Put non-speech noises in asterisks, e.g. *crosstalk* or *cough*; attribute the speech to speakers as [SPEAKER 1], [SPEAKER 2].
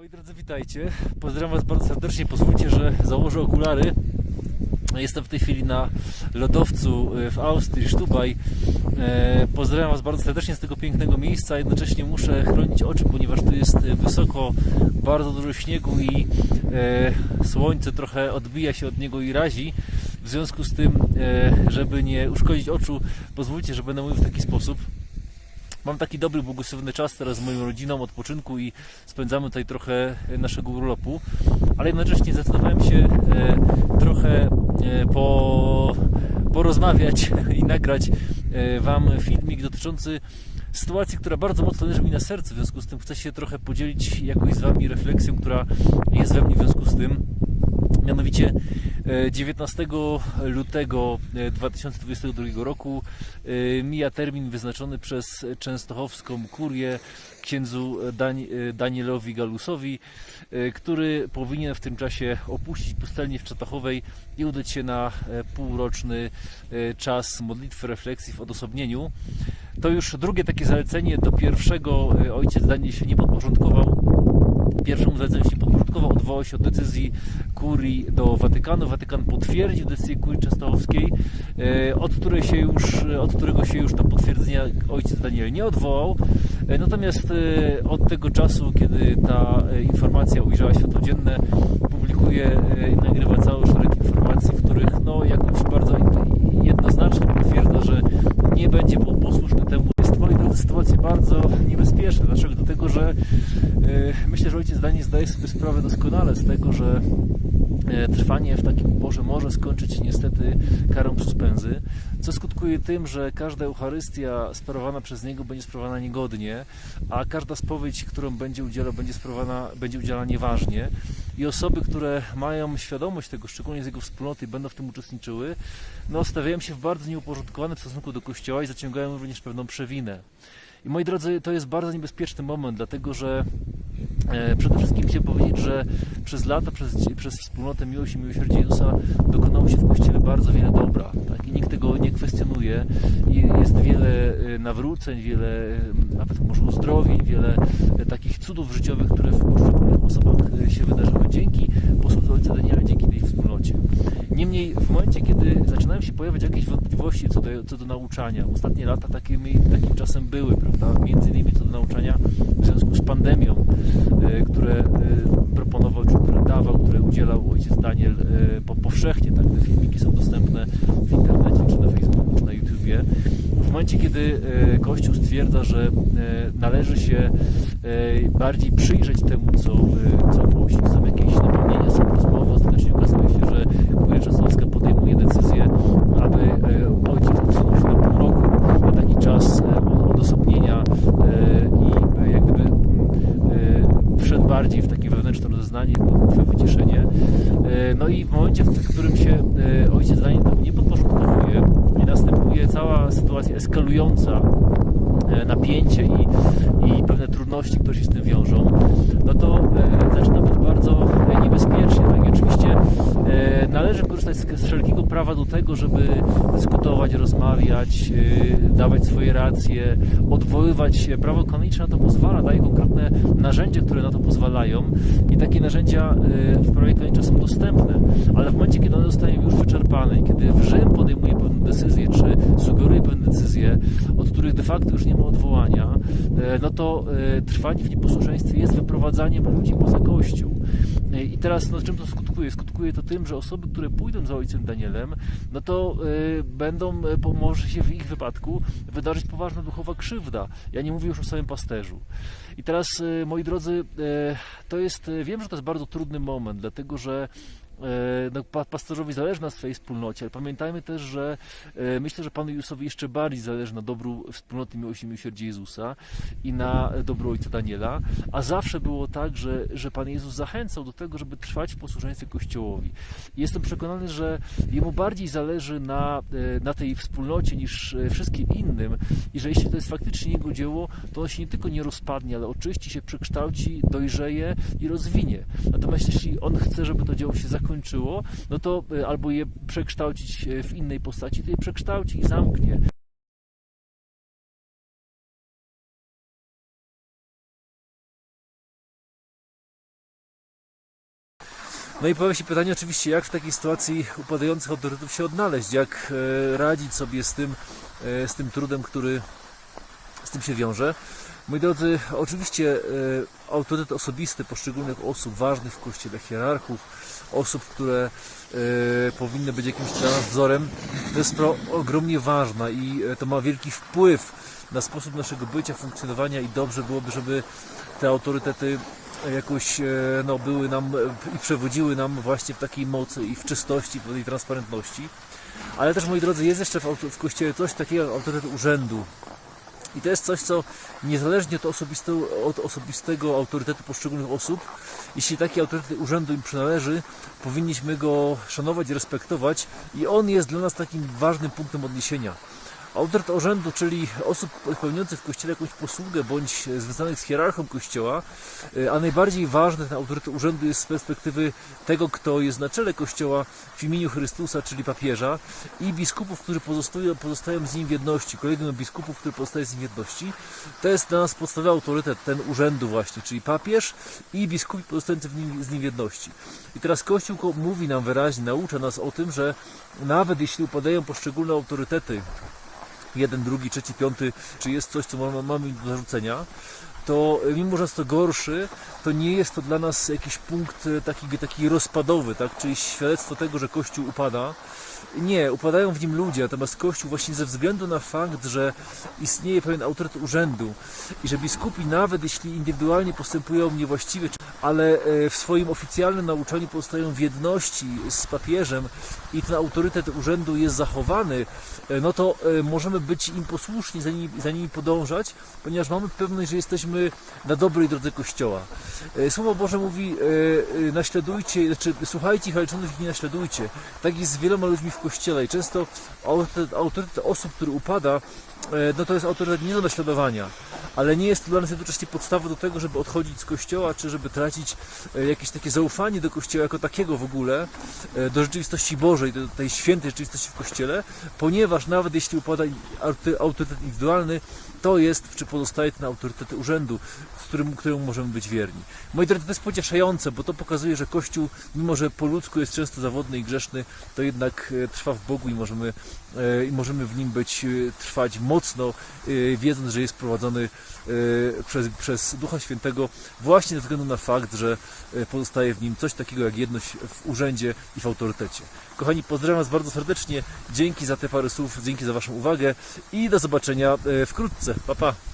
[SPEAKER 1] Moi drodzy, witajcie. Pozdrawiam Was bardzo serdecznie. Pozwólcie, że założę okulary. Jestem w tej chwili na lodowcu e, w Austrii, Sztubaj. E, Pozdrawiam Was bardzo serdecznie z tego pięknego miejsca. Jednocześnie muszę chronić oczy, ponieważ tu jest wysoko, bardzo dużo śniegu i e, słońce trochę odbija się od niego i razi. W związku z tym, żeby nie uszkodzić oczu, pozwólcie, że będę mówił w taki sposób. Mam taki dobry, błogosławiony czas teraz z moją rodziną, odpoczynku i spędzamy tutaj trochę naszego urlopu, ale jednocześnie zdecydowałem się e, trochę e, po, porozmawiać *laughs* i nagrać e, Wam filmik dotyczący sytuacji, która bardzo mocno leży mi na sercu, w związku z tym chcę się trochę podzielić jakoś z Wami refleksją, która jest we mnie w związku z tym. Mianowicie e, 19 lutego e, 2022 roku e, mija termin wyznaczony przez częstochowską kurię księdzu e, Danielowi Galusowi, e, który powinien w tym czasie opuścić pustelnię w Czatachowej i udać się na e, półroczny e, czas modlitwy, refleksji w odosobnieniu. To już drugie takie zalecenie. Do pierwszego e, ojciec Daniel się nie podporządkował pierwszemu zaleceniu się podporządkował, odwołał się od decyzji kurii do Watykanu. Watykan potwierdził decyzję kurii częstochowskiej, e, od, której się już, od którego się już do potwierdzenia ojciec Daniel nie odwołał. E, Natomiast e, od tego czasu, kiedy ta informacja ujrzała światło dzienne, publikuje i nagrywa cały szereg informacji, w których no, jakoś bardzo jednoznacznie potwierdza, że nie będzie posłuszny temu. Jest, moi drodzy, sytuacja bardzo niebezpieczna. Dlaczego? Dlatego, że e, myślę, że ojciec Daniel zdaje sobie sprawę doskonale z tego, że e, trwanie w takim uporze może skończyć się niestety karą suspensy, co skutkuje tym, że każda Eucharystia sprawowana przez niego będzie sprawowana niegodnie, a każda spowiedź, którą będzie udzielał, będzie sprawowana, będzie udzielana nieważnie i osoby, które mają świadomość tego, szczególnie z jego wspólnoty i będą w tym uczestniczyły, no stawiają się w bardzo nieuporządkowanym stosunku do Kościoła i zaciągają również pewną przewinę. I moi drodzy, to jest bardzo niebezpieczny moment, dlatego że e, przede wszystkim chciałem powiedzieć, że przez lata, przez, przez wspólnotę miłości i miłosierdzia Jezusa dokonało się w Kościele bardzo wiele dobra. Tak? I nikt tego nie kwestionuje. I jest wiele e, nawróceń, wiele e, nawet może uzdrowień, wiele takich cudów życiowych, które w poszczególnych osobach się wydarzyły dzięki posłudze Ojca Daniela, dzięki tej wspólnocie. Niemniej w momencie, kiedy zaczynają się pojawiać jakieś wątpliwości co do, co do nauczania, ostatnie lata takimi, takim czasem były, prawda? Między innymi co do nauczania w związku z pandemią, e, które e, proponował, czy które dawał, które udzielał ojciec Daniel e, po, powszechnie, tak? Te filmiki są dostępne w internecie, czy na Facebooku, czy na YouTubie. W momencie, kiedy Kościół stwierdza, że należy się bardziej przyjrzeć temu, co, co głosi, są jakieś napomnienia, są rozmowy, ostatecznie okazuje się, że Kuria Częstochowska podejmuje decyzję, aby e, ojciec posunął się na pół roku, na taki czas e, odosobnienia e, i e, jak gdyby mm, e, wszedł bardziej w takie wewnętrzne rozeznanie, w wyciszenie. E, No i w momencie, w którym się e, ojciec Daniel nie podporządkowuje i następuje cała sytuacja eskalująca, e, napięcie i, i pewne trudności, które się z tym wiążą, no to e, zaczyna być bardzo niebezpiecznie. Tak? I oczywiście należy korzystać z, wszelkiego prawa do tego, żeby dyskutować, rozmawiać, e, dawać swoje racje, odwoływać się. Prawo kanoniczne na to pozwala, daje konkretne narzędzia, które na to pozwalają i takie narzędzia e, w prawie kanonicznym są dostępne, ale w momencie, kiedy one zostają już wyczerpane i kiedy Rzym podejmuje pewne decyzje, czy sugeruje pewne decyzje, od których de facto już nie ma odwołania, e, no to trwanie w nieposłuszeństwie jest wyprowadzaniem ludzi poza Kościół. E, I teraz, no, czym to skutkuje? Skutkuje to tym, że osoby, które pójdą za ojcem Danielem, no to e, będą, e, może się w ich wypadku wydarzyć poważna duchowa krzywda. Ja nie mówię już o samym pasterzu. I teraz, e, moi drodzy, e, to jest, wiem, że to jest bardzo trudny moment, dlatego że no, pa- pasterzowi zależy na swojej wspólnocie, ale pamiętajmy też, że e, myślę, że Panu Jezusowi jeszcze bardziej zależy na dobru wspólnoty miłości i miłosierdzia Jezusa i na dobru Ojca Daniela, a zawsze było tak, że, że Pan Jezus zachęcał do tego, żeby trwać w posłuszeństwie Kościołowi. Jestem przekonany, że Jemu bardziej zależy na, e, na tej wspólnocie niż e, wszystkim innym i że jeśli to jest faktycznie Jego dzieło, to ono się nie tylko nie rozpadnie, ale oczyści się, przekształci, dojrzeje i rozwinie. Natomiast jeśli On chce, żeby to dzieło się zakończyło, no to e, albo je przekształcić e, w innej postaci, to je przekształci i zamknie. No i pojawia się pytanie oczywiście, jak w takiej sytuacji upadających autorytetów się odnaleźć, jak e, radzić sobie z tym, e, z tym trudem, który z tym się wiąże. Moi drodzy, oczywiście e, autorytet osobisty poszczególnych osób ważnych w Kościele, hierarchów, osób, które e, powinny być jakimś dla nas wzorem, to jest ogromnie ważna i e, to ma wielki wpływ na sposób naszego bycia, funkcjonowania i dobrze byłoby, żeby te autorytety jakoś no, były nam i przewodziły nam właśnie w takiej mocy i w czystości, w tej transparentności. Ale też, moi drodzy, jest jeszcze w, w Kościele coś takiego jak autorytet urzędu. I to jest coś, co niezależnie od osobistego, od osobistego autorytetu poszczególnych osób, jeśli taki autorytet urzędu im przynależy, powinniśmy go szanować respektować i on jest dla nas takim ważnym punktem odniesienia. Autorytet urzędu, czyli osób pełniących w Kościele jakąś posługę bądź związanych z hierarchią Kościoła, y, a najbardziej ważny ten autorytet urzędu jest z perspektywy tego, kto jest na czele Kościoła w imieniu Chrystusa, czyli papieża i biskupów, którzy pozostają, pozostają z nim w jedności, kolegium biskupów, który pozostaje z nim w jedności. To jest dla nas podstawowy autorytet, ten urzędu właśnie, czyli papież i biskupi pozostający w nim, z nim w jedności. I teraz Kościół ko- mówi nam wyraźnie, naucza nas o tym, że nawet jeśli upadają poszczególne autorytety, jeden, drugi, trzeci, piąty, czy jest coś, co mamy, do zarzucenia, to mimo, że jest to gorszy, to nie jest to dla nas jakiś punkt e, taki, taki rozpadowy, tak? czyli świadectwo tego, że Kościół upada. Nie, upadają w nim ludzie, natomiast Kościół właśnie ze względu na fakt, że istnieje pewien autorytet urzędu i że biskupi nawet jeśli indywidualnie postępują niewłaściwie, ale e, w swoim oficjalnym nauczaniu pozostają w jedności z papieżem i ten autorytet urzędu jest zachowany, e, no to możemy być im posłuszni, za nimi, za nimi podążać, ponieważ mamy pewność, że jesteśmy na dobrej drodze Kościoła. E, Słowo Boże mówi, e, e, naśladujcie, znaczy słuchajcie ich, ale nie naśladujcie. Tak jest z wieloma ludźmi w Kościele i często autorytet, autorytet osób, który upada, no to jest autorytet nie do naśladowania, ale nie jest to dla nas jednocześnie podstawa do tego, żeby odchodzić z Kościoła, czy żeby tracić e, jakieś takie zaufanie do Kościoła jako takiego w ogóle, e, do rzeczywistości Bożej, do tej świętej rzeczywistości w Kościele, ponieważ nawet jeśli upada autorytet indywidualny, to jest, czy pozostaje ten autorytet urzędu, którym, któremu możemy być wierni. Moi drodzy, to jest pocieszające, bo to pokazuje, że Kościół, mimo że po ludzku jest często zawodny i grzeszny, to jednak e, trwa w Bogu i możemy, i możemy w nim być, e, trwać mocno, e, wiedząc, że jest prowadzony e, przez, przez Ducha Świętego właśnie ze względu na fakt, że e, pozostaje w nim coś takiego jak jedność w urzędzie i w autorytecie. Kochani, pozdrawiam Was bardzo serdecznie. Dzięki za te parę słów, dzięki za Waszą uwagę i do zobaczenia e, wkrótce. Pa, pa.